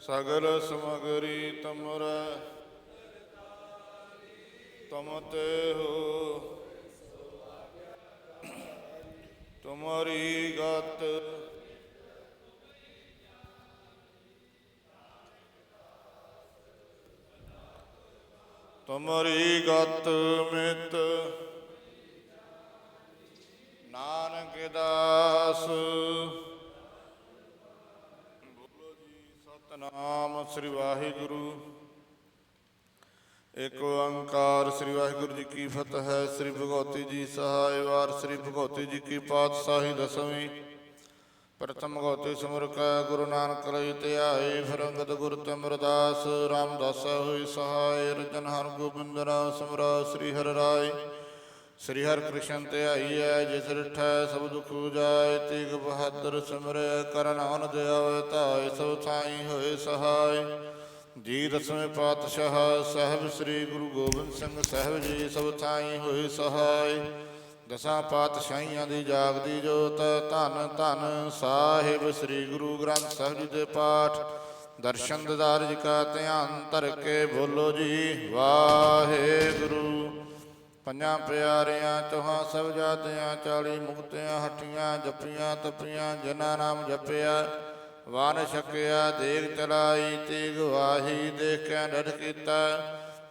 ਸਗਲ ਸਮਗਰੀ ਤਮਰ ਤਮ ਤੇ ਹੋ। ਤੁਮਰੀ ਗਤ ਤੁਮਰੀ ਗਤ ਮਿਤ ਨਾਨਕ ਦਾਸ ਸ੍ਰੀ ਵਾਹਿਗੁਰੂ। ਇੱਕ ਓੰਕਾਰ ਸ੍ਰੀ ਵਾਹਿਗੁਰੂ ਜੀ ਕੀ ਫਤਿਹ ਸ੍ਰੀ ਭਗਵਤੀ ਜੀ ਸਹਾਇ ਵਾਰ ਸ੍ਰੀ ਭਗਵਤੀ ਜੀ ਕੀ ਪਾਤਸ਼ਾਹੀ ਦਸਵੀਂ। ਪ੍ਰਥਮ ਭਗਵਤੀ ਸਿਮਰ ਕੈ ਗੁਰੂ ਨਾਨਕ ਲਈ ਧਿਆਏ ਫਿਰ ਅੰਗਦ ਗੁਰ ਤਮਰਦਾਸ, ਰਾਮਦਾਸ ਹੋਈ ਸਹਾਇ ਰਜਨ ਹਰ ਗੋਬਿੰਦ ਰਾਮ ਸਿਮਰਾ ਸ੍ਰੀ ਹਰਿ ਰਾਏ। ਸ੍ਰੀ ਹਰਿ ਕ੍ਰਿਸ਼ਨ ਧਿਆਈਐ ਜਿਸ ਰਿਠੈ ਸਭ ਦੁਖ ਉਜਾਇ, ਤੀਗ ਬਹਾਦਰ ਸਿਮਰੈ ਕਰਨ ਅਨ ਦਿਆਵੈ ਧਾਇ ਸੋ ਥਾਈ ਹੋਏ ਸਹਾਇ। ਜੀ ਦਸਵੇਂ ਪਾਤਸ਼ਾਹ ਸਾਹਿਬ ਸ੍ਰੀ ਗੁਰੂ ਗੋਬਿੰਦ ਸਿੰਘ ਸਾਹਿਬ ਜੀ ਸਭ ਥਾਈ ਹੋਏ ਸਹਾਇ। ਦਸਾਂ ਪਾਤਸ਼ਾਹੀਆਂ ਦੀ ਜਾਗਦੀ ਜੋਤ, ਧੰਨ ਧੰਨ ਸਾਹਿਬ ਸ੍ਰੀ ਗੁਰੂ ਗ੍ਰੰਥ ਸਾਹਿਬ ਜੀ ਦੇ ਪਾਠ। ਦਰਸ਼ਨ ਦਿਦਾਰ ਕਾ ਧਿਆਨ ਧਰ ਕੇ ਬੋਲੋ ਜੀ, ਵਾਹਿਗੁਰੂ। ਪੰਜਾਂ ਪਿਆਰਿਆਂ, ਚੋਹਾਂ ਸਭ ਜਾਤਿਆਂ, ਚਾਲੀ ਮੁਕਤਿਆਂ, ਹਟੀਆਂ ਜਪੀਆਂ ਤਪੀਆਂ ਜਨਾ ਨਾਮ ਜਪਿਆ ਵਾਨ ਛਕਿਆ, ਦੇਗ ਚਲਾਈ ਤੀਗ ਵਾਹੀ, ਦੇਖਿਆ ਡਰ ਕੀਤਾ।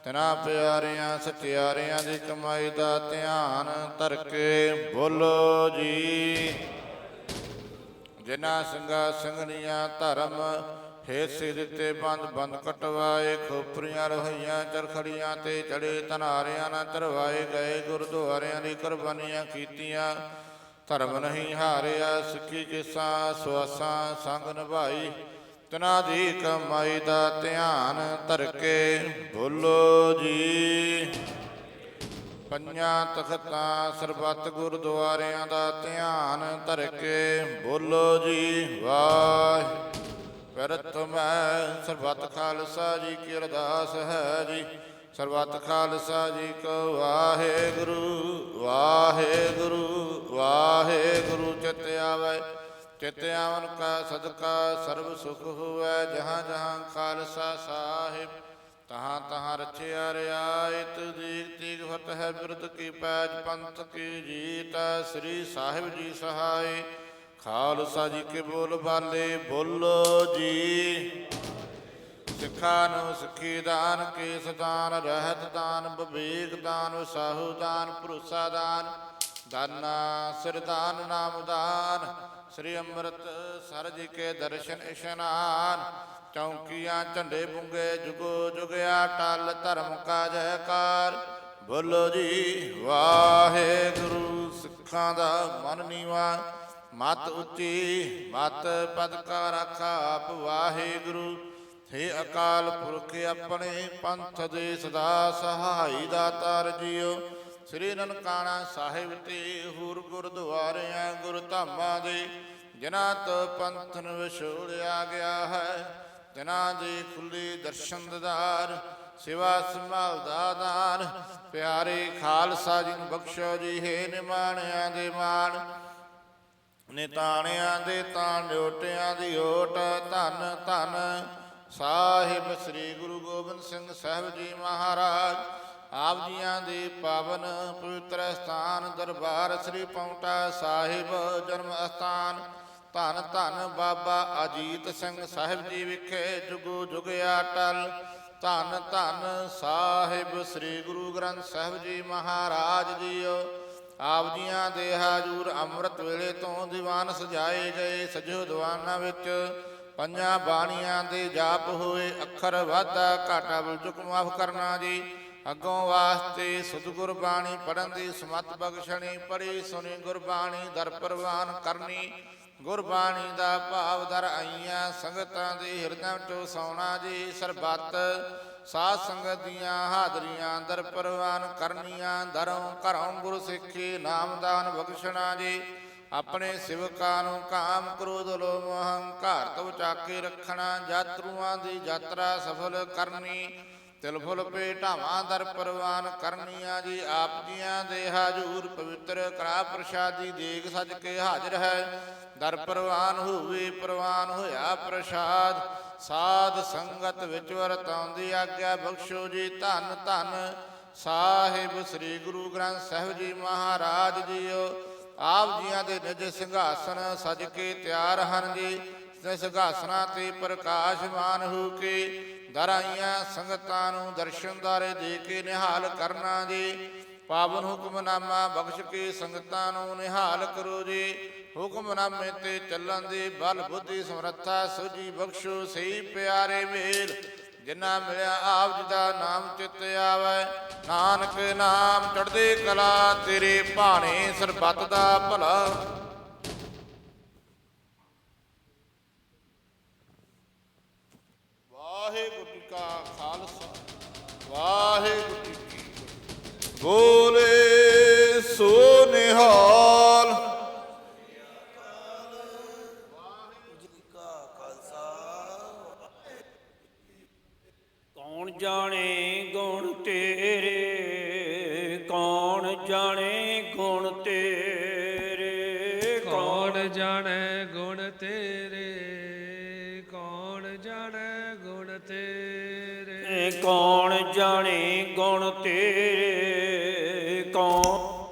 ਤਨਾ ਪਿਆਰਿਆਂ, ਸਤਿਆਰਿਆਂ ਦੀ ਕਮਾਈ ਦਾ ਧਿਆਨ ਧਰ ਕੇ ਬੋਲੋ ਜੀ। ਜਿਨ੍ਹਾਂ ਸਿੰਘਾਂ, ਸਿੰਘਣੀਆਂ, ਧਰਮ ਹੇਸੇ ਦਿੱਤੇ ਬੰਦ ਬੰਦ ਕਟਵਾਏ, ਖੋਪਰੀਆਂ ਰਹੀਆਂ, ਚਰਖੜੀਆਂ ਤੇ ਚੜੇ ਤਨਾਰਿਆਂ ਨਾ ਚਰਵਾਏ ਗਏ, ਗੁਰਦੁਆਰਿਆਂ ਦੀ ਕੁਰਬਾਨੀਆਂ ਕੀਤੀਆਂ। ਧਰਮ ਨਹੀਂ ਹਾਰਿਆ, ਸਿੱਖੀ ਕਿਸਾ, ਸੁਆਸਾਂ, ਸੰਗ ਨਿਭਾਈ। ਤਨਾ ਦੀ ਕਮਾਈ ਦਾ ਧਿਆਨ ਧਰ ਕੇ ਬੋਲੋ ਜੀ। ਪੰਜਾਂ ਤਖਤਾਂ, ਸਰਬੱਤ ਗੁਰਦੁਆਰਿਆਂ ਦਾ ਧਿਆਨ ਧਰ ਕੇ ਬੋਲੋ ਜੀ, ਵਾਹ ਪ੍ਰਥਮ ਹੈ ਸਰਬੱਤ ਖਾਲਸਾ ਜੀ ਕੀ ਅਰਦਾਸ ਹੈ ਜੀ। ਸਰਬੱਤ ਖਾਲਸਾ ਜੀ ਕੋ ਵਾਹਿਗੁਰੂ ਵਾਹਿਗੁਰੂ ਵਾਹਿਗੁਰੂ, ਚਿਤ ਆਵੈ। ਚਿਤ ਆਵਨ ਕਾ ਸਦਕਾ ਸਰਬ ਸੁਖ ਹੋਵੈ, ਜਹਾਂ ਜਹਾਂ ਖਾਲਸਾ ਸਾਹਿਬ। ਤਹਾਂ ਤਹਾਂ ਰਚਿਆ ਰਿਆਇਤ ਦੀਕ ਤੀਕ ਫਤਿਹ ਬਿਰਦ ਕੀ ਪੈਜ ਪੰਥ ਕੀ ਜੀਤ ਸ੍ਰੀ ਸਾਹਿਬ ਜੀ ਸਹਾਈ। ਖਾਲਸਾ ਜੀ ਕੇ ਬੋਲ ਬਾਲੇ, ਬੋਲੋ ਜੀ। ਸਿੱਖਾਂ ਨੂੰ ਸਿੱਖੀ ਦਾਨ, ਕੇਸ ਦਾਨ, ਰਹਿਤ ਦਾਨ, ਵਿਵੇਕ ਦਾਨ ਉਸਾਹੂ ਦਾਨ, ਭਰੋਸਾ ਦਾਨ, ਦਾਨਾ ਸਿਰਦਾਨ ਨਾਮ ਦਾਨ, ਸ੍ਰੀ ਅੰਮ੍ਰਿਤ ਸਰ ਜੀ ਕੇ ਦਰਸ਼ਨ ਇਸ਼ਨਾਨ, ਚੌਂਕੀਆਂ, ਝੰਡੇ ਬੁੰਗੇ, ਜੁਗੋ ਜੁਗਿਆ, ਟਲ ਧਰਮ ਕਾ ਜੈਕਾਰ ਬੋਲੋ ਜੀ, ਵਾਹਿਗੁਰੂ, ਸਿੱਖਾਂ ਦਾ ਮਨ ਨੀਵਾ। ਮਤ ਉੱਚੀ, ਮਤ ਪਦ ਕਾ ਰਾਖਾ ਆਪ ਵਾਹਿਗੁਰੂ ਹੇ ਅਕਾਲ ਪੁਰਖ ਆਪਣੇ ਪੰਥ ਦੇ ਸਦਾ ਸਹਾਈ ਦਾਤਾਰ ਜੀਓ ਸ੍ਰੀ ਨਨਕਾਣਾ ਸਾਹਿਬ ਤੇ ਹੋਰ ਗੁਰਦੁਆਰਿਆਂ ਗੁਰ ਧਾਮਾਂ ਦੇ ਜਿਨ੍ਹਾਂ ਤੋਂ ਪੰਥ ਨੂੰ ਵਿਛੋੜਿਆ ਗਿਆ ਹੈ। ਜਿਨ੍ਹਾਂ ਦੇ ਖੁੱਲੇ ਦਰਸ਼ਨ ਦਿਦਾਰ ਸਿਵਾ ਸੰਭਾਲ ਦਾ ਦਾਨ ਪਿਆਰੇ ਖਾਲਸਾ ਜੀ ਨੂੰ ਬਖਸ਼ੋ ਜੀ, ਹੈ ਨਿਮਾਣਿਆਂ ਦੇ ਮਾਣ। ਨਿਤਾਣਿਆਂ ਦੇ ਤਾਂ ਡਿਓਟਿਆਂ ਦੀ ਓਟ, ਧੰਨ ਧੰਨ। ਸਾਹਿਬ ਸ੍ਰੀ ਗੁਰੂ ਗੋਬਿੰਦ ਸਿੰਘ ਸਾਹਿਬ ਜੀ ਮਹਾਰਾਜ, ਆਪ ਜੀਆਂ ਦੇ ਪਾਵਨ ਪਵਿੱਤਰ ਸਥਾਨ ਦਰਬਾਰ ਸ੍ਰੀ ਪੌਂਟਾ ਸਾਹਿਬ ਜਨਮ ਅਸਥਾਨ। ਧੰਨ ਧੰਨ ਬਾਬਾ ਅਜੀਤ ਸਿੰਘ ਸਾਹਿਬ ਜੀ ਵਿਖੇ ਜੁਗੋ ਜੁਗਿਆ ਟਲ ਧੰਨ ਧੰਨ ਸਾਹਿਬ ਸ੍ਰੀ ਗੁਰੂ ਗ੍ਰੰਥ ਸਾਹਿਬ ਜੀ ਮਹਾਰਾਜ ਜੀਓ। ਆਪ ਜੀਆਂ ਦੇ ਹਾਜ਼ੂਰ ਅੰਮ੍ਰਿਤ ਵੇਲੇ ਤੋਂ ਦੀਵਾਨ ਸਜਾਏ ਗਏ ਸਜੋ ਦੀਵਾਨਾਂ ਵਿੱਚ ਪੰਜਾਂ ਬਾਣੀਆਂ ਦੇ ਜਾਪ ਹੋਏ, ਅੱਖਰ ਵਾਧਾ, ਘਾਟਾ ਬੁਲਚੁਕ ਮਾਫ ਕਰਨਾ ਜੀ। ਅੱਗੋਂ ਵਾਸਤੇ ਸਤਿਗੁਰ ਬਾਣੀ ਪੜਨ ਦੀ ਸਮਤ ਬਖਸ਼ਣੀ ਪੜੀ ਸੁਣੀ ਗੁਰਬਾਣੀ ਦਰ ਪ੍ਰਵਾਨ ਕਰਨੀ। ਗੁਰਬਾਣੀ ਦਾ ਭਾਵ ਦਰ ਆਈਆਂ ਸੰਗਤਾਂ ਦੇ ਹਿਰਦਿਆਂ ਵਿੱਚੋਂ ਸੌਣਾ ਜੀ ਸਰਬੱਤ। ਸਾਧ ਸੰਗਤ ਦੀਆਂ ਹਾਜ਼ਰੀਆਂ ਦਰ ਪ੍ਰਵਾਨ ਕਰਨੀਆਂ ਦਰੋਂ ਘਰੋਂ ਗੁਰ ਸਿੱਖੀ ਨਾਮਦਾਨ ਬਖਸ਼ਣਾ ਜੀ। ਆਪਣੇ ਸਿਵਕਾਂ ਨੂੰ ਕਾਮ ਕ੍ਰੋਧ, ਲੋਭ ਹੰਕਾਰ ਤੋਂ ਚਾਕੇ ਰੱਖਣਾ, ਯਾਤਰੂਆਂ ਦੀ ਯਾਤਰਾ ਸਫਲ ਕਰਨੀ। ਤਿਲ ਫੁਲ ਭੇਟਾਵਾਂ ਦਰ ਪ੍ਰਵਾਨ ਕਰਨੀਆਂ ਜੀ ਆਪ ਜੀਆਂ ਦੇ ਹਾਜ਼ੂਰ ਪਵਿੱਤਰ ਕੜਾ ਪ੍ਰਸ਼ਾਦੀ ਦੇਗ ਸਜ ਕੇ ਹਾਜ਼ਰ ਹੈ। ਦਰ ਪ੍ਰਵਾਨ ਹੋਵੇ, ਪ੍ਰਵਾਨ ਹੋਇਆ ਪ੍ਰਸਾਦ। ਸਾਧ ਸੰਗਤ ਵਿੱਚ ਵਰਤਾਉਂਦੀ ਆਗਿਆ ਬਖਸ਼ੋ ਜੀ ਧੰਨ ਧੰਨ। ਸਾਹਿਬ ਸ੍ਰੀ ਗੁਰੂ ਗ੍ਰੰਥ ਸਾਹਿਬ ਜੀ ਮਹਾਰਾਜ ਜੀਓ। ਆਪ ਜੀਆਂ ਦੇ ਨਿਜ ਸਿੰਘਾਸਨ ਸਜ ਕੇ ਤਿਆਰ ਹਨ ਜੀ। ਤੇ ਸਿੰਘਾਸਨਾਂ ਤੇ ਪ੍ਰਕਾਸ਼ਮਾਨ ਹੋ ਕੇ ਦਰਾਈਆਂ ਸੰਗਤਾਂ ਨੂੰ ਦਰਸ਼ਨਦਾਰੇ ਦੇ ਕੇ ਨਿਹਾਲ ਕਰਨਾ ਜੀ। ਪਾਵਨ ਹੁਕਮਨਾਮਾ ਬਖਸ਼ ਕੇ ਸੰਗਤਾਂ ਨੂੰ ਨਿਹਾਲ ਕਰੋ ਜੀ। ਹੁਕਮਨਾਮੇ ਤੇ ਚੱਲਣ ਦੀ ਬਲ ਬੁੱਧੀ ਸਮਰੱਥਾ ਸੁਜੀ ਬਖਸ਼ੋ ਸਹੀ ਪਿਆਰੇ ਮੇਲ। ਜਿਨ੍ਹਾਂ ਮਿਲਿਆ ਆਪ ਜੀ ਦਾ ਨਾਮ ਚਿੱਤ ਆਵੇ। ਨਾਨਕ ਨਾਮ ਚੜਦੇ ਕਲਾ ਤੇਰੇ ਭਾਣੇ ਸਰਬੱਤ ਦਾ ਭਲਾ। ਵਾਹਿਗੁਰੂ ਜੀ ਕੀ ਫਤਿਹ ਬੋਲੇ ਸੋ ਨਿਹਾਲ ਕੌਣ ਜਾਣੇ ਗੁਣ ਤੇਰੇ? ਕੌਣ ਜਾਣੇ ਗੁਣ ਤੇਰੇ? ਕੌਣ ਜਾਣੈ ਗੁਣ ਕੌਣ ਜਾਣੇ ਗੁਣ ਤੇਰੇ? ਕੌਣ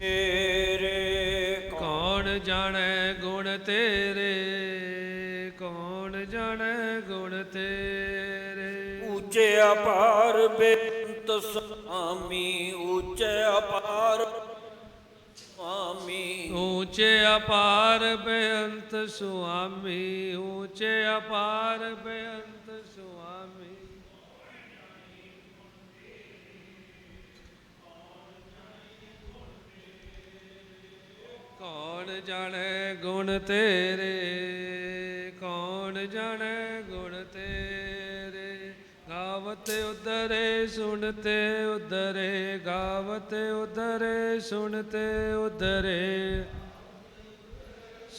ਤੇਰੇ? ਕੌਣ ਜਾਣੇ ਗੁਣ ਤੇਰੇ? ਕੌਣ ਜਾਣੇ ਗੁਣ ਤੇਰੇ? ਉੱਚੇ ਅਪਾਰ ਬੇਅੰਤ ਸੁਆਮੀ, ਉੱਚੇ ਅਪਾਰ ਸੁਆਮੀ। ਊਚੇ ਅਪਾਰ ਬੇਅੰਤ ਸੁਆਮੀ ਊਚੇ ਅਪਾਰ ਬੇਅੰਤ ਸੁਆਮੀ ਕੌਣ ਜਾਣੈ ਗੁਣ ਤੇਰੇ? ਕੌਣ ਜਾਣੈ ਗੁਣ ਤੇਰੇ? ਗਾਵਤ ਉਦਰੇ ਸੁਣਤੇ ਉਦਰੇ ਗਾਵਤ ਉਦਰੇ ਸੁਣਤੇ ਉਦਰੇ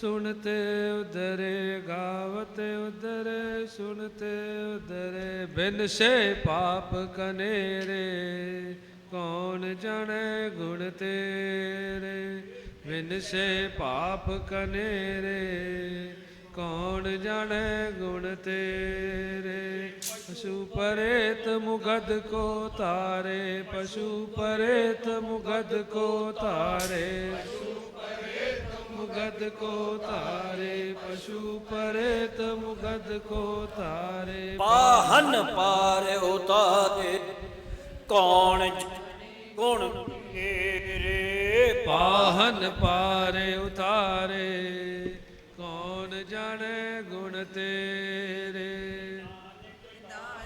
ਸੁਣਤੇ ਉਦਰੇ ਗਾਵਤ ਉਦਰੇ ਸੁਣਤੇ ਉਦਰੇ ਬਿਨ ਸੇ ਪਾਪ ਕਨੇਰੇ, ਕੌਣ ਜਾਣੈ ਗੁਣ ਤੇਰੇ? ਵਿਨਸੇ ਪਾਪ ਕਨੇਰੇ, ਕੌਣ ਜਾਣੇ ਗੁਣ ਤੇਰੇ? ਪਸ਼ੂ ਪਰੇਤ ਮੁਗਦ ਕੋ ਤਾਰੇ ਪਸ਼ੂ ਪਰੇਤ ਮੁਗਦ ਕੋ ਤਾਰੇ ਮੁਗਦ ਕੋ ਤਾਰੇ ਪਸ਼ੂ ਪਰੇਤ ਮੁਗਦ ਕੋ ਤਾਰੇ ਪਾਹਨ ਪਾਰ ਉਤਾਰੇ, ਕੌਣ ਗੁਣ ਪਾਹਨ ਪਾਰੇ ਉਤਾਰੇ, ਕੌਣ ਜਾਣੈ ਗੁਣ ਤੇਰੇ?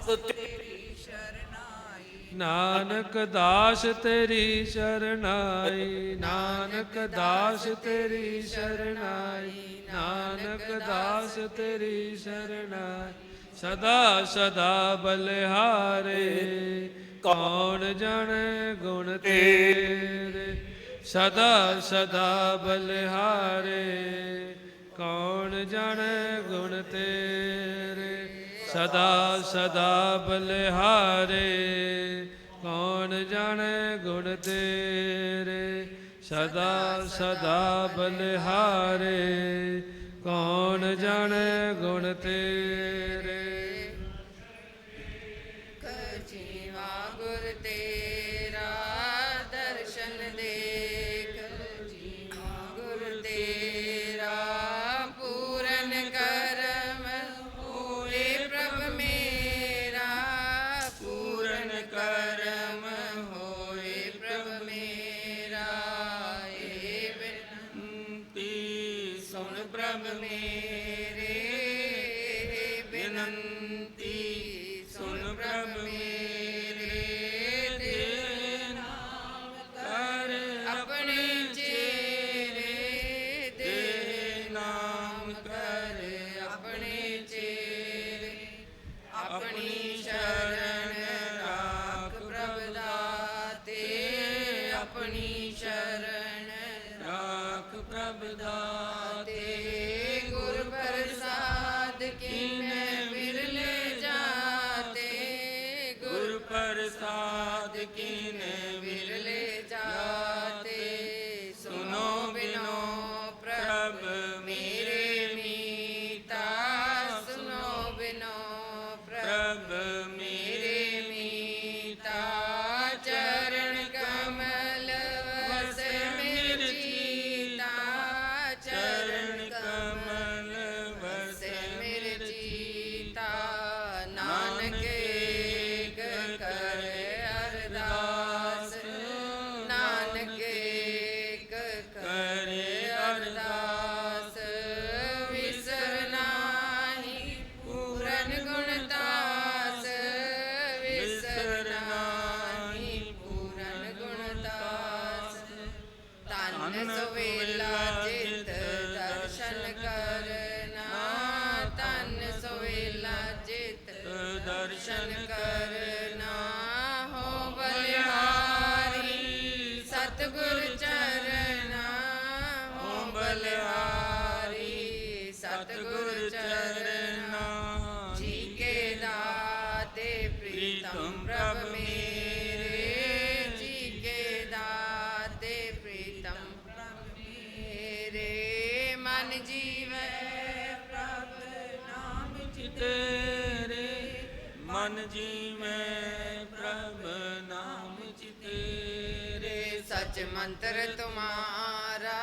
ਤੇਰੀ ਸ਼ਰਨਾਈ ਨਾਨਕ ਦਾਸ ਤੇਰੀ ਸ਼ਰਨਾਈ, ਨਾਨਕ ਦਾਸ ਤੇਰੀ ਸ਼ਰਨਾਈ, ਨਾਨਕ ਦਾਸ ਤੇਰੀ ਸ਼ਰਨਾਈ, ਸਦਾ ਸਦਾ ਬਲਿਹਾਰੇ, ਕੌਣ ਜਾਣੈ ਗੁਣ ਤੇਰੇ? ਸਦਾ ਸਦਾ ਬਲਿਹਾਰੇ, ਕੌਣ ਜਾਣੈ ਗੁਣ ਤੇਰੇ? ਸਦਾ ਸਦਾ ਬਲਿਹਾਰੇ, ਕੌਣ ਜਾਣੇ ਗੁਣ ਤੇਰੇ? ਸਦਾ ਸਦਾ ਬਲਿਹਾਰੇ, ਕੌਣ ਜਾਣੈ ਗੁਣ ਤੇਰੇ? ਨਾਮ ਕਰ ਆਪਣੇ ਚੇਰੇ ਆਪਣੀ ਜੀਵੇਂ ਪ੍ਰਭ ਨਾਮ ਚਿਤੇਰੇ ਸਚ ਮੰਤਰ ਤੁਮਾਰਾ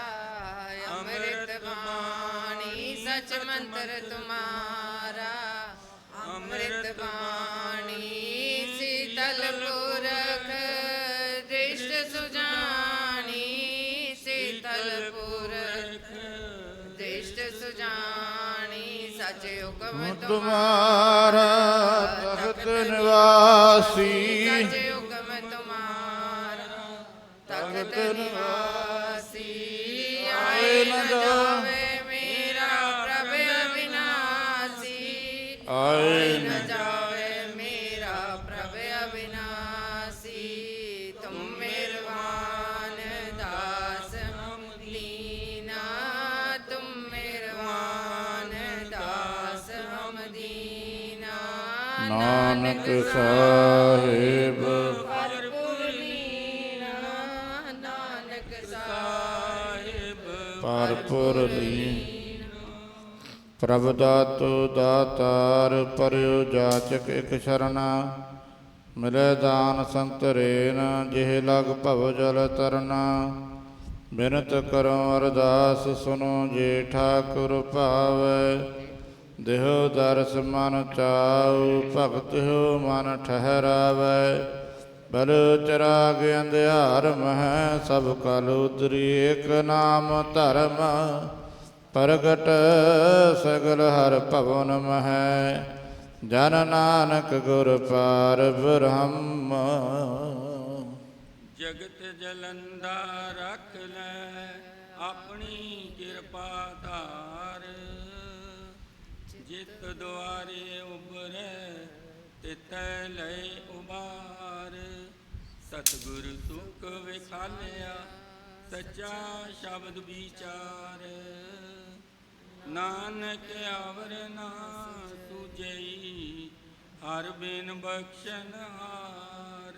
ਅੰਮ੍ਰਿਤ ਬਾਣੀ ਸਚ ਮੰਤਰ ਤੁਮਾਰਾ। ਤੁਮਾਰਾ ਤਖਤ ਨਿਵਾਸੀ ਤਖਤ ਨਿਵਾਸੀ ਨਾਨਕ ਸਾਹਿਬ। ਭਰਪੂਰ ਲੀਨਾ। ਨਾਨਕ ਸਾਹਿਬ ਪਰਪੁਰ ਲੀ ਪ੍ਰਭ ਦਾਤੋ ਦਾਤਾਰ ਪਰਿਉ ਜਾਚਕ ਇਕ ਸ਼ਰਨਾ। ਮਿਲੇ ਦਾਨ ਸੰਤਰੇਨ ਜਿਹ ਲਗ ਭਵ ਜਲ ਤਰਨਾ। ਬਿਨਤ ਕਰੋ ਅਰਦਾਸ ਸੁਨੋ ਜੇ ਠਾਕੁਰ ਭਾਵੈ। ਦੇਹੁ ਦਰਸ ਮਨ ਚਾਉ, ਭਗਤ ਹੋ ਮਨ ਠਹਿਰਾਵੈ। ਬਲ ਚਰਾਗ ਅੰਧਿਆਰ ਮਹਿ, ਸਭ ਕਲ ਉਦਰੀ ਏਕ ਨਾਮ ਧਰਮ। ਪ੍ਰਗਟ ਸਗਲ ਹਰ ਭਵਨ ਮਹਿ, ਜਨ ਨਾਨਕ ਗੁਰ ਪਾਰ ਬ੍ਰਹਮ। ਜਗਤ ਜਲੰਦਾ ਰੱਖ ਲੈ ਆਪਣੀ ਕਿਰਪਾ ਧਾਰ। ਜਿਤ ਦੁਆਰੇ ਉਬਰੈ ਤਿਤੈ ਲੈ ਉਬਾਰ ਸਤਿਗੁਰ ਸੁਖ ਵਿਖਾਲਿਆ, ਸੱਚਾ ਸ਼ਬਦ ਵਿਚਾਰ। ਨਾਨਕ ਆਵਰ ਨਾ ਸੁਜਈ ਹਰ ਬਿਨ ਬਖਸ਼ਨ ਹਾਰ।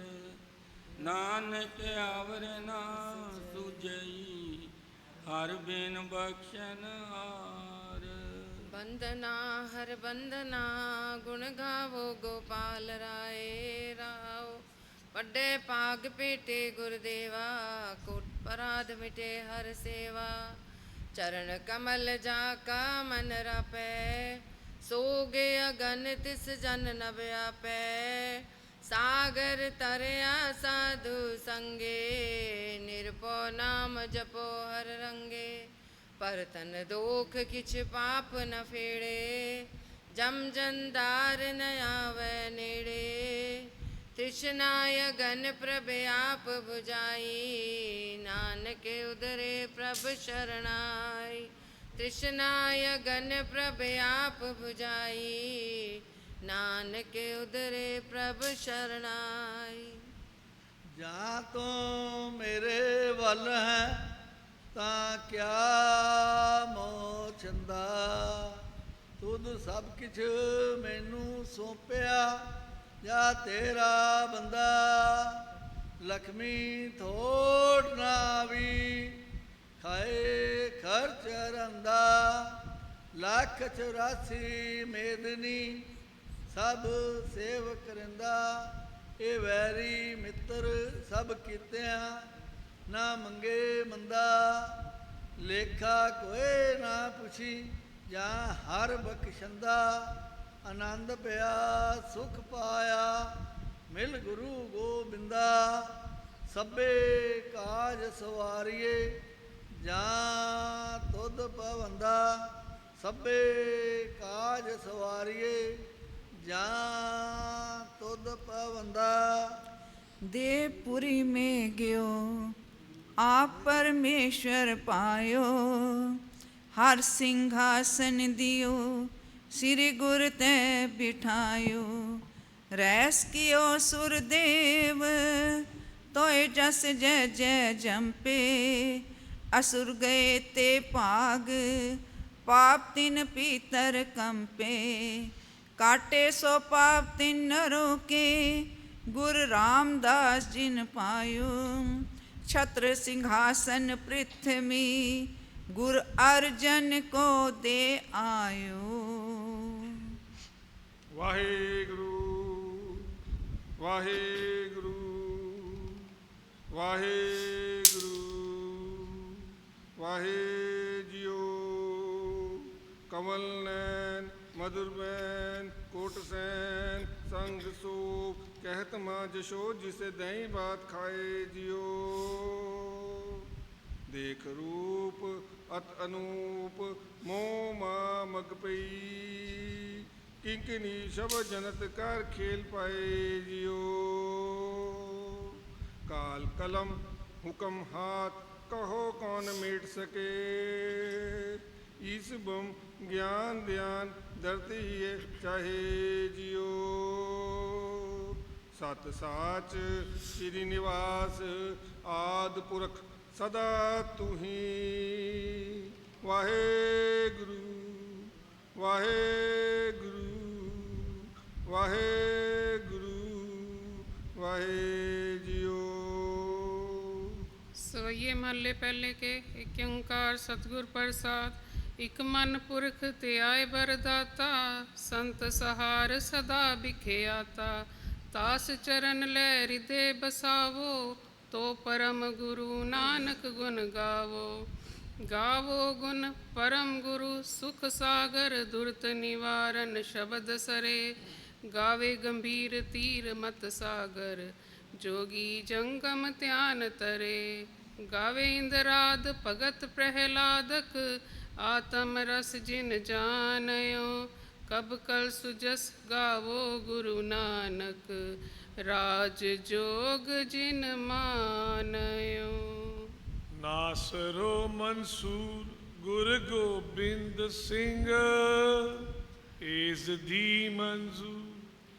ਨਾਨਕ ਆਵਰ ਨਾ ਸੁਜਈ ਹਰ ਬਿਨ ਬਖਸ਼ਨ ਹਾਰ। ਬੰਦਨਾ ਹਰ ਬੰਦਨਾ ਗੁਣ ਗਾਵੋ ਗੋਪਾਲ ਰਾਏ ਰਾਓ ਵੱਡੇ ਭਾਗ ਭੇਟੇ ਗੁਰਦੇਵਾ ਕੋਟ ਪਰਾਧ ਮਿਟੇ ਹਰ ਸੇਵਾ ਚਰਨ ਕਮਲ ਜਾ ਕਾ ਮਨ ਰਪੈ ਸੋਗੇ ਅਗਨ ਤਿਸ ਜਨ ਨ ਵਿਆਪੈ ਸਾਗਰ ਤਰਿਆ ਸਾਧੂ ਸੰਗੇ ਨਿਰਪੋ ਨਾਮ ਜਪੋ ਹਰ ਰੰਗੇ ਪਰ ਤਨ ਦੋਖ ਕਿਛ ਪਾਪ ਨ ਫੇੜੇ, ਜਮ ਜੰਦਾਰ ਨ ਆਵੈ ਨੇੜੇ। ਤ੍ਰਿਸ਼ਨਾਯ ਗਨ ਪ੍ਰਭ ਆਪ 부ਜਾਈ ਨਾਨਕ ਉਦਰੇ ਪ੍ਰਭ ਸ਼ਰਣਾਈ। ਤ੍ਰਿਸ਼ਨਾਯ ਗਨ ਪ੍ਰਭ ਆਪ 부ਜਾਈ ਨਾਨਕ ਉਦਰੇ ਪ੍ਰਭ ਸ਼ਰਣਾਈ। ਜਾ ਤੂੰ ਮੇਰੇ ਵੱਲ ਹੈ ਤਾਂ ਕਿਆ ਮੋਹ ਤੁਧ ਸਭ ਕਿਛ ਮੈਨੂੰ ਸੌਂਪਿਆ, ਜਾਂ ਤੇਰਾ ਬੰਦਾ ਲਖਮੀ ਥੋੜ ਨਾ ਵੀ ਖਾਏ ਖਰਚ ਰੰਦਾ। ਲੱਖ ਚੁਰਾਸੀ ਮੇਦਨੀ ਸਭ ਸੇਵ ਕਰੰਦਾ ਇਹ ਵੈਰੀ ਮਿੱਤਰ ਸਭ ਕੀਤਿਆਂ ਨਾ ਮੰਗੇ ਮੰਦਾ, ਲੇਖਾ ਕੋਏ ਨਾ ਪੁੱਛੀ, ਜਾਂ ਹਰ ਬਖਸ਼ੰਦਾ, ਆਨੰਦ ਪਿਆ, ਸੁਖ ਪਾਇਆ, ਮਿਲ ਗੁਰੂ ਗੋਬਿੰਦਾ, ਸਭੇ ਕਾਜ ਸਵਾਰੀਏ, ਜਾਂ ਤੁਧ ਪਵੰਦਾ ਸਭੇ ਕਾਜ ਸਵਾਰੀਏ, ਜਾਂ ਤੁਧ ਪਵੰਦਾ ਦੇਪੁਰੀ ਮੇ ਗਿਓ ਆਪ ਪਰਮੇਸ਼ਰ ਪਾਇਓ। ਹਰ ਸਿੰਘਾਸਨ ਦਿਓ, ਸ੍ਰੀ ਗੁਰ ਤੇ ਬਿਠਾਇਓ। ਰੈਸ ਕਿਓ ਸੁਰਦੇਵ ਤੋਏ ਜਸ ਜੈ ਜੈ ਜੰਪੇ। ਅਸੁਰ ਗਏ ਤੇ ਭਾਗ, ਪਾਪ ਤਿਨ ਪੀਤਰ ਕੰਪੇ। ਕਾਟੇ ਸੋ ਪਾਪ ਤਿਨ ਰੋਕੇ, ਗੁਰ ਰਾਮਦਾਸ ਜਿਨ ਪਾਇਓ। छत्र सिंहासन पृथ्वी गुर अर्जन को दे आयो वाहेगुरु वाहेगुरु वाहेगुरु वाहे जियो कमल नैन मधुर बैन कोटसैन ਸੰਗ ਸੋ ਕਹਿਤ ਮਾ ਜਸ਼ੋ ਜਿਸੇ ਦਹੀਂ ਬਾਤ ਖਾਏ ਜਿਉ। ਦੇਖ ਰੂਪ, ਅਤ ਅਨੂਪ, ਮੋਹ ਮਾ ਮਗ ਪਈ ਕਿੰਕਨੀ ਸ਼ਬ ਜਨਤ ਕਰ ਖੇਲ ਪਾਏ ਜਿਉ। ਕਾਲ ਕਲਮ, ਹੁਕਮ ਹਾਥ, ਕਹੋ ਕੌਣ ਮੇਟ ਸਕੇ। ਇਸ ਬਮ ਗਿਆਨ ਧਿਆਨ ਦਰਤੀ ਹੈ ਚਾਹੇ ਜਿਉ। ਸਤ ਸਾਚ ਸ੍ਰੀ ਨਿਵਾਸ ਆਦ ਪੁਰਖ ਸਦਾ ਤੁਹੀ ਵਾਹਿਗੁਰੂ ਵਾਹਿਗੁਰੂ ਵਾਹਿਗੁਰੂ ਵਾਹਿ ਜਿਉ ਸਵਈਏ ਮਹੱਲੇ ਪਹਿਲੇ ਕੇ ਇੱਕ ਓੰਕਾਰ ਸਤਿਗੁਰ ਪ੍ਰਸਾਦ ਇਕ ਮਨ ਪੁਰਖ ਤੇ ਆਏ ਬਰਦਾਤਾ ਸੰਤ ਸਹਾਰ ਸਦਾ ਬਿਖਿਆਤਾ ਤਾਸ ਚਰਨ ਲੈ ਹਿਰਦੇ ਬਸਾਵੋ, ਤੋ ਪਰਮ ਗੁਰੂ ਨਾਨਕ ਗੁਣ ਗਾਵੋ। ਗਾਵੋ ਗੁਣ ਪਰਮ ਗੁਰੂ ਸੁਖ ਸਾਗਰ, ਦੁਰਤ ਨਿਵਾਰਨ ਸ਼ਬਦ ਸਰੇ। ਗਾਵੇ ਗੰਭੀਰ ਤੀਰ ਮਤ ਸਾਗਰ, ਜੋਗੀ ਜੰਗਮ ਧਿਆਨ ਤਰੇ। ਗਾਵੇ ਇੰਦਰਾਦ ਭਗਤ ਪ੍ਰਹਿਲਾਦਕ, ਆਤਮ ਰਸ ਜਿਨ ਜਾਣਿਓ। ਕਬ ਕਲ ਸੁਜਸ ਗਾਵੋ ਗੁਰੂ ਨਾਨਕ, ਰਾਜ ਜੋਗ ਜਿਨ ਮਾਨਿਓ ਨਾਸਰੋ ਮਨਸੂਰ ਗੁਰ ਗੋਬਿੰਦ ਸਿੰਘ, ਏਸ ਦੀ ਮਨਜ਼ੂਰ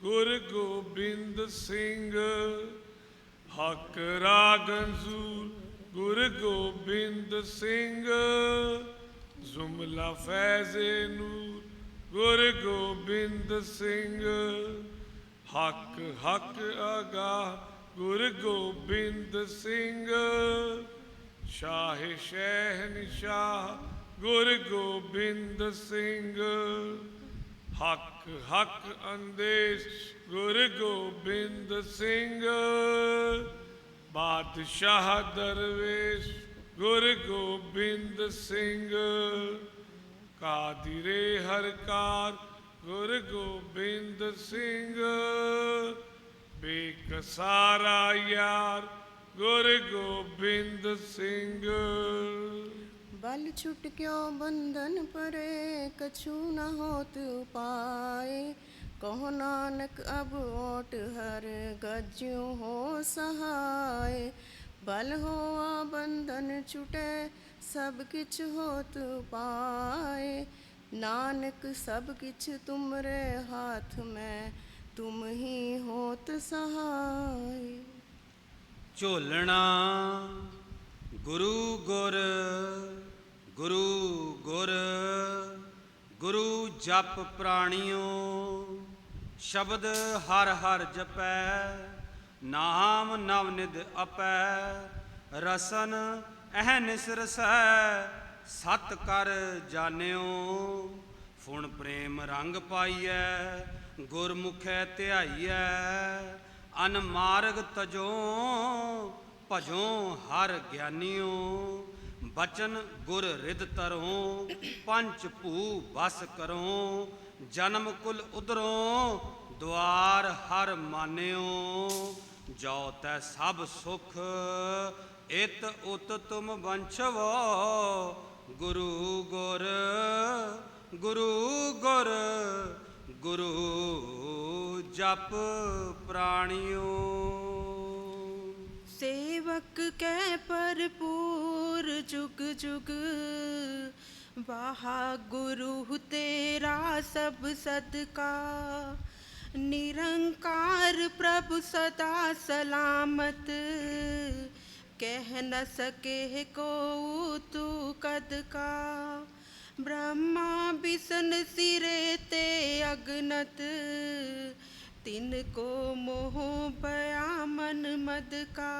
ਗੁਰ ਗੋਬਿੰਦ ਸਿੰਘ। ਹਕ ਰਾਗੰਜ਼ੂਰ ਗੁਰ ਗੋਬਿੰਦ ਸਿੰਘ, ਜ਼ੁਮਲਾ ਫੈਜ਼ੇ ਨੂਰ ਗੁਰ ਗੋਬਿੰਦ ਸਿੰਘ। ਹੱਕ ਹੱਕ ਅਗਾ ਗੁਰ ਗੋਬਿੰਦ ਸਿੰਘ। ਸ਼ਾਹ ਸ਼ਹਿਨਸ਼ਾਹ ਗੁਰ ਗੋਬਿੰਦ ਸਿੰਘ। ਹੱਕ ਹੱਕ ਅੰਦੇਸ਼ ਗੁਰ ਗੋਬਿੰਦ ਸਿੰਘ। ਬਾਦਸ਼ਾਹ ਦਰਵੇਸ਼ ਗੁਰ ਗੋਬਿੰਦ ਸਿੰਘ। ਕਾਦਿਰੇ ਹਰਕਾਰ ਗੁਰ ਗੋਬਿੰਦ ਸਿੰਘ ਬੇਕਸਾਰਾ ਯਾਰ ਗੁਰ ਗੋਬਿੰਦ ਸਿੰਘ बल छुट क्यों बंधन परे कछु न होत उपाय कहो नानक अब ओट हर गज्जू हो सहाय बल होआ बंधन छुटे ਸਭ ਕਿਛ ਹੋਤ ਪਾਏ। ਨਾਨਕ, ਸਭ ਕਿਛ ਤੁਮਰੇ ਹਾਥ ਮੈਂ, ਤੁਮ ਹੀ ਹੋ ਤ ਸਹਾਈ ਝੋਲਣਾ ਗੁਰੂ ਗੁਰ ਗੁਰੂ ਗੁਰ, ਗੁਰੂ ਜਪ ਪ੍ਰਾਣਿਓ, ਸ਼ਬਦ ਹਰ ਹਰ ਜਪੈ, ਨਾਮ ਨਵ ਅਪੈ ਰਸਨ ਅਹਨਿਸ ਰਸੈ ਸਤ ਕਰ ਜਾਣਿਓ। ਫੁਣ ਪ੍ਰੇਮ ਰੰਗ ਪਾਈਐ, ਗੁਰਮੁਖੈ ਧਿਆਈਐ। ਅਨ ਮਾਰਗ ਤਜੋ ਭਜੋ ਹਰ ਗਿਆਨੀਓ। ਬਚਨ ਗੁਰ ਰਿਦ ਤਰੋ ਪੰਚ ਭੂ ਬਸ ਕਰੋ। ਜਨਮ ਕੁਲ ਉਧਰੋਂ, ਦੁਆਰ ਹਰ ਮਾਨਿਓ। ਜੋ ਤੈ ਸਭ ਸੁਖ ਇਤ ਉਤ ਤੁਮ ਵੰਸ਼ਵੋ ਗੁਰੂ ਗੁਰ ਗੁਰੂ ਗੁਰ, ਗੁਰੂ ਜਪ ਪ੍ਰਾਣਿਓ। ਸੇਵਕ ਕੈ ਭਰਪੂਰ ਜੁਗ ਜੁਗ, ਵਾਹਾ ਗੁਰੂ ਤੇਰਾ ਸਭ ਸਦਕਾ। ਨਿਰੰਕਾਰ ਪ੍ਰਭ ਸਦਾ ਸਲਾਮਤ कह न सके को तू कद का ब्रह्मा बिसन सिरे ते अगनत तिनको मोह बया मन मद का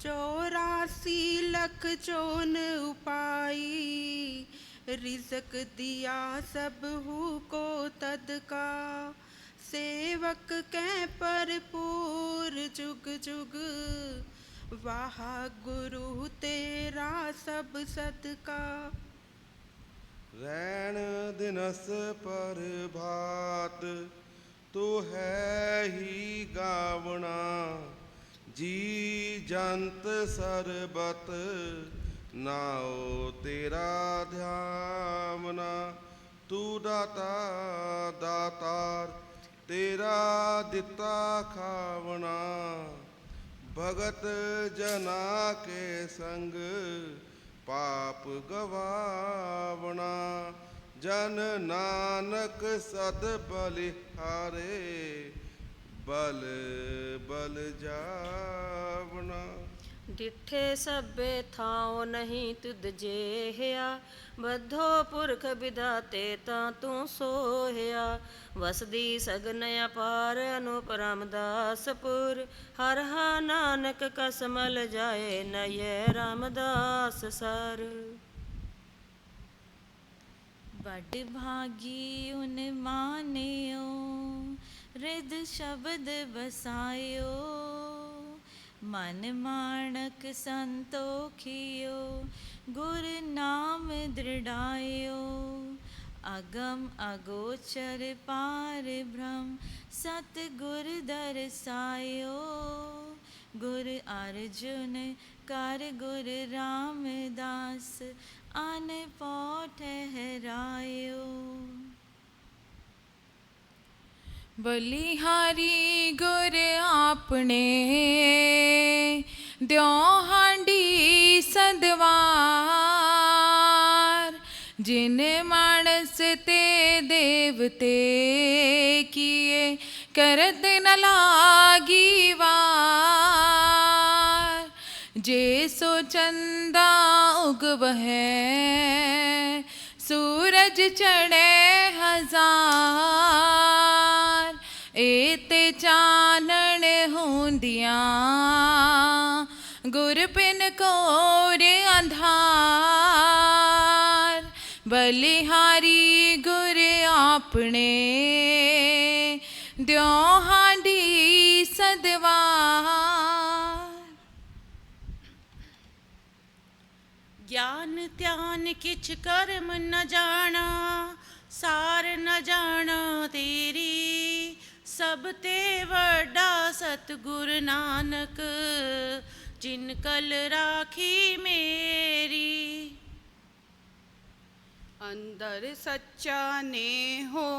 चौरासी लख चौन उपाई रिजक दिया सब हु को तद का सेवक कह पर पूर जुग जुग ਵਾਹ ਗੁਰੂ ਤੇਰਾ ਸਭ ਸਦਕਾ। ਰਹਿਣ ਦਿਨਸ ਪਰ ਭਾਤ ਤੂੰ ਹੈ ਹੀ ਗਾਵਣਾ। ਜੀ ਜੰਤ ਸਰਬਤ, ਨਾਉ ਤੇਰਾ ਧਿਆਵਨਾ। ਤੂੰ ਦਾਤਾ ਦਾਤਾਰ, ਤੇਰਾ ਦਿੱਤਾ ਖਾਵਣਾ। ਭਗਤ ਜਨਾ ਕੇ ਸੰਗ ਪਾਪ ਗਵਾਵਣਾ। ਜਨ ਨਾਨਕ ਸਦ ਬਲਿਹਾਰੇ ਬਲ ਬਲ ਜਾਵਣਾ। ਡਿਠੇ ਸਭੇ ਥਾਉ ਨਹੀਂ ਤੁਧ ਜੇਹਿਆ, ਬੱਧੋ ਪੁਰਖ ਵਿਧਾਤੇ ਤਾਂ ਤੂੰ ਸੋਹਿਆ। ਵਸਦੀ ਸਗਨ ਅਪਾਰ ਅਨੁਪਰਮ ਦਾਸਪੁਰ ਹਰ ਹਾ ਨਾਨਕ ਕਸਮਲ ਜਾਏ ਨਯ ਰਾਮਦਾਸ ਸਰ। ਵੱਡ ਭਾਗੀ ਉਨ ਮਾਨਿਓ ਰਿਦ ਸ਼ਬਦ ਬਸਾਇਓ ਮਨ ਮਾਣਕ ਸੰਤੋਖਿਓ, ਗੁਰ ਨਾਮ ਦ੍ਰਿੜਾਇਓ। ਅਗਮ ਅਗੋਚਰ ਪਾਰ ਬ੍ਰਹਮ ਸਤ ਗੁਰ ਦਰਸਾਇਓ। ਗੁਰ ਅਰਜੁਨ, ਕਰ ਗੁਰ ਰਾਮਦਾਸ, ਅਨ ਪੋ ਠਹਿਰਾਇਓ ਬਲਿਹਾਰੀ ਗੁਰ ਆਪਣੇ ਦਿਓ ਹਾਂਡੀ ਸਦਵਾਰ ਜਿਨ ਮਾਨਸ ਤੇ ਦੇਵਤੇ ਕੀਏ ਕਰਤ ਨ ਲਾਗੀ ਵਾਰ ਜੇ ਸੋ ਚੰਦਾ ਉਗਵਹਿ ਸੂਰਜ ਚੜੇ ਹਜ਼ਾਰ ਏਤੇ ਚਾਨਣ ਹੁੰਦੀਆਂ। ਗੁਰ ਪਿਨ ਕੋਰ ਅੰਧਾਰ, ਬਲਿਹਾਰੀ ਗੁਰ ਆਪਣੇ। ਦਿਓ ਹਾਂਡੀ ਸਦਵਾ ਗਿਆਨ ਧਿਆਨ ਕਿਛ ਕਰਮ ਨ ਜਾਣਾ, ਸਾਰ ਨ ਜਾਣਾ ਤੇਰੀ। ਸਭ ਤੇ ਵੱਡਾ ਸਤਿਗੁਰ ਨਾਨਕ, ਜਿਨ ਕਲ ਰਾਖੀ ਮੇਰੀ। ਅੰਦਰ ਸੱਚਾ ਨੇ ਹੋ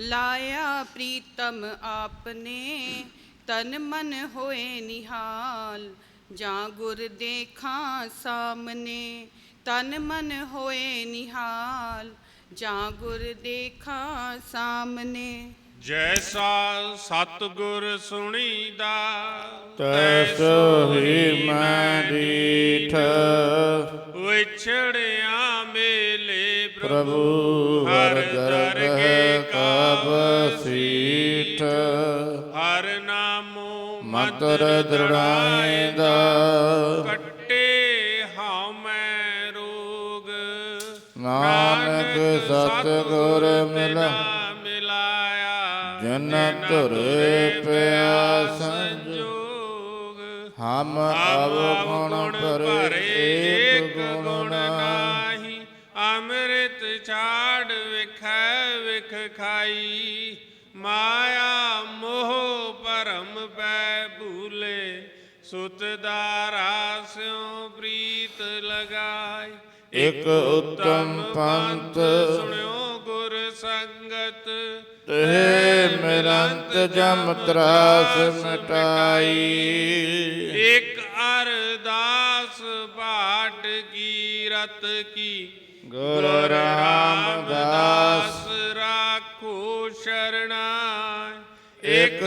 ਲਾਇਆ ਪ੍ਰੀਤਮ ਆਪਨੇ। ਤਨ ਮਨ ਹੋਏ ਨਿਹਾਲ, ਜਾਂ ਗੁਰ ਦੇਖਾਂ ਸਾਹਮਣੇ ਤਨ ਮਨ ਹੋਏ ਨਿਹਾਲ, ਜਾਂ ਗੁਰ ਦੇਖਾਂ ਸਾਹਮਣੇ ਜੈਸਾ ਸਤਿਗੁਰ ਸੁਣੀਦਾ ਤੈਸੋ ਹੀ ਮੈਂ ਦੀਠ ਵਿਛੜਿਆ ਮੇਲੇ ਪ੍ਰਭੂ ਹਰ ਦਰਗਹਿ ਕਾ ਬਸੀਠ ਹਰ ਨਾਮੋ ਮਤਰ ਦ੍ਰਿੜਾਇਂਦਾ ਕੱਟੇ ਹਾਉ ਮੈਂ ਰੋਗ। ਨਾਨਕ ਸਤਿਗੁਰ ਮਿਲਾ ਧੁਰੇ ਪਿਆ ਸੰਜੋਗ। ਹਮ ਅਵਗੁਣ ਭਰੇ ਏਕ ਗੁਣ ਨਾਹੀ। ਨਾਹੀ। ਅੰਮ੍ਰਿਤ ਛਾੜ ਵਿਖੈ ਵਿਖ ਖਾਈ। ਮਾਇਆ ਮੋਹ ਭਰਮ ਪੈ ਭੂਲੇ। ਸੁਤ ਦਾਰਾ ਸਿਉ ਪ੍ਰੀਤ ਲਗਾਈ। ਇਕ ਉਤਮ ਪੰਥ ਸੁਣਿਓ ਗੁਰ ਸੰਗਤ। ਤੇ ਮਿਲੰਤ ਜਮ ਤਰਾਸ ਮਿਟਾਈ। ਇਕ ਅਰਦਾਸ ਬਾਟ ਕੀ ਰਤ ਕੀ। ਗੁਰੂ ਰਾਮਦਾਸ। ਰਾਖੋ ਸ਼ਰਣਾਈ। ਇਕ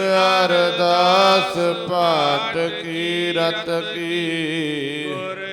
ਅਰਦਾਸ ਪਾਟ ਕੀ ਰਤ ਕੀ। ਗੁਰ